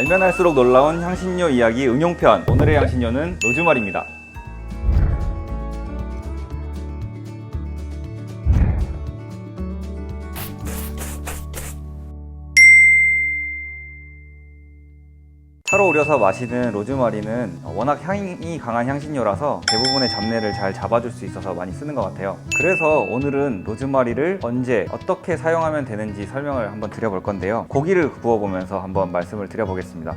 알면 할수록 놀라운 향신료 이야기 응용편. 오늘의 향신료는 로즈마리입니다. 차로 우려서 마시는 로즈마리는 워낙 향이 강한 향신료라서 대부분의 잡내를 잘 잡아줄 수 있어서 많이 쓰는 것 같아요. 그래서 오늘은 로즈마리를 언제 어떻게 사용하면 되는지 설명을 한번 드려볼 건데요. 고기를 구워보면서 한번 말씀을 드려보겠습니다.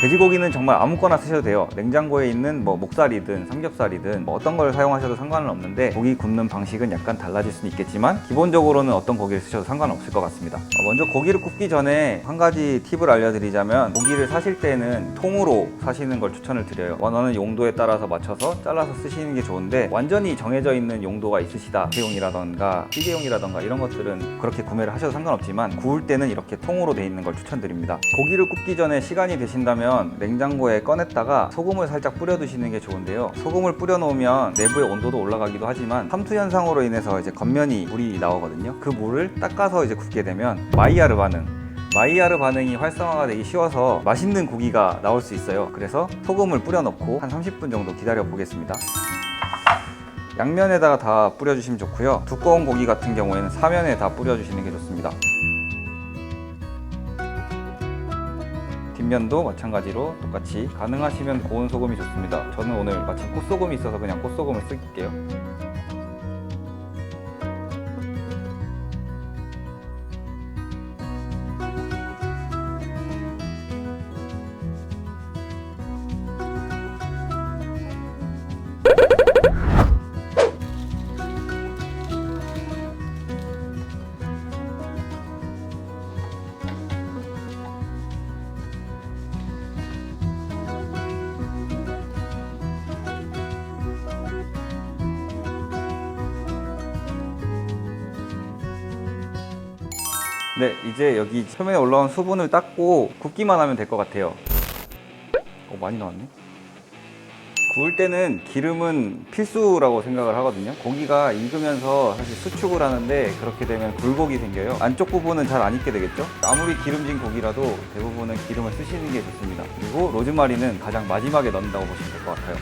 돼지고기는 정말 아무거나 쓰셔도 돼요. 냉장고에 있는 뭐 목살이든 삼겹살이든 뭐 어떤 걸 사용하셔도 상관은 없는데 고기 굽는 방식은 약간 달라질 수는 있겠지만 기본적으로는 어떤 고기를 쓰셔도 상관없을 것 같습니다. 어, 먼저 고기를 굽기 전에 한 가지 팁을 알려드리자면 고기를 사실 때는 통으로 사시는 걸 추천을 드려요. 원하는 용도에 따라서 맞춰서 잘라서 쓰시는 게 좋은데 완전히 정해져 있는 용도가 있으시다. 회용이라던가 찌개용이라던가 이런 것들은 그렇게 구매를 하셔도 상관없지만 구울 때는 이렇게 통으로 돼 있는 걸 추천드립니다. 고기를 굽기 전에 시간이 되신다면 냉장고에 꺼냈다가 소금을 살짝 뿌려 두시는 게 좋은데요. 소금을 뿌려 놓으면 내부의 온도도 올라가기도 하지만 삼투 현상으로 인해서 이제 겉면이 물이 나오거든요. 그 물을 닦아서 이제 굽게 되면 마이야르 반응 마이야르 반응이 활성화가 되기 쉬워서 맛있는 고기가 나올 수 있어요. 그래서 소금을 뿌려 넣고 한 30분 정도 기다려 보겠습니다. 양면에다가 다 뿌려주시면 좋고요. 두꺼운 고기 같은 경우에는 사면에 다 뿌려주시는 게 좋습니다. 뒷면도 마찬가지로 똑같이 가능하시면 고운 소금이 좋습니다. 저는 오늘 마침 꽃소금이 있어서 그냥 꽃소금을 쓸게요. 네, 이제 여기 표면에 올라온 수분을 닦고 굽기만 하면 될 것 같아요. 어, 많이 나왔네. 구울 때는 기름은 필수라고 생각을 하거든요. 고기가 익으면서 사실 수축을 하는데 그렇게 되면 굴곡이 생겨요. 안쪽 부분은 잘 안 익게 되겠죠? 아무리 기름진 고기라도 대부분은 기름을 쓰시는 게 좋습니다. 그리고 로즈마리는 가장 마지막에 넣는다고 보시면 될 것 같아요.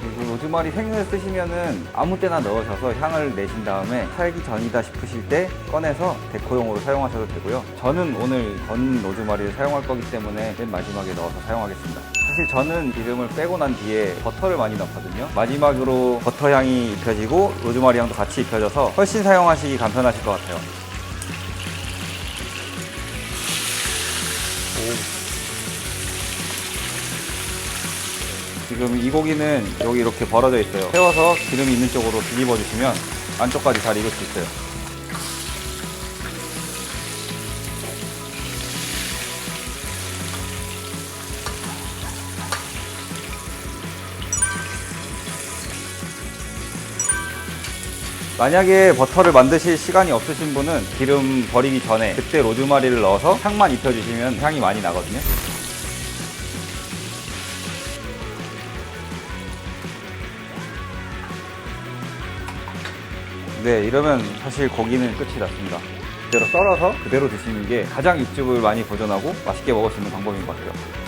그리고 로즈마리 생을 쓰시면은 아무 때나 넣으셔서 향을 내신 다음에 살기 전이다 싶으실 때 꺼내서 데코용으로 사용하셔도 되고요. 저는 오늘 건 로즈마리를 사용할 거기 때문에 맨 마지막에 넣어서 사용하겠습니다. 사실 저는 기름을 빼고 난 뒤에 버터를 많이 넣거든요. 마지막으로 버터 향이 입혀지고 로즈마리 향도 같이 입혀져서 훨씬 사용하시기 간편하실 것 같아요. 지금 이 고기는 여기 이렇게 벌어져 있어요. 세워서 기름이 있는 쪽으로 뒤집어 주시면 안쪽까지 잘 익을 수 있어요. 만약에 버터를 만드실 시간이 없으신 분은 기름 버리기 전에 그때 로즈마리를 넣어서 향만 입혀주시면 향이 많이 나거든요. 네, 이러면 사실 고기는 끝이 났습니다. 그대로 썰어서 그대로 드시는 게 가장 육즙을 많이 보존하고 맛있게 먹을 수 있는 방법인 것 같아요.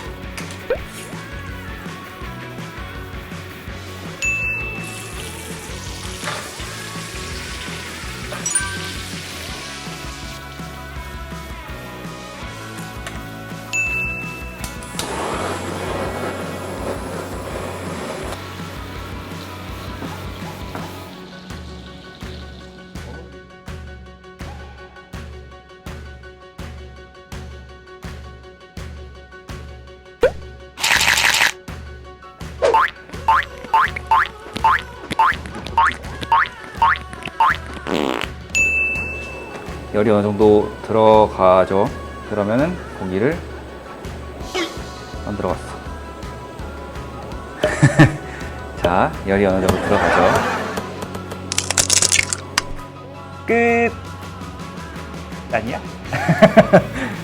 열이 어느 정도 들어가죠. 그러면은 고기를 안 들어갔어. 자, 열이 어느 정도 들어가죠. 끝. 아니야?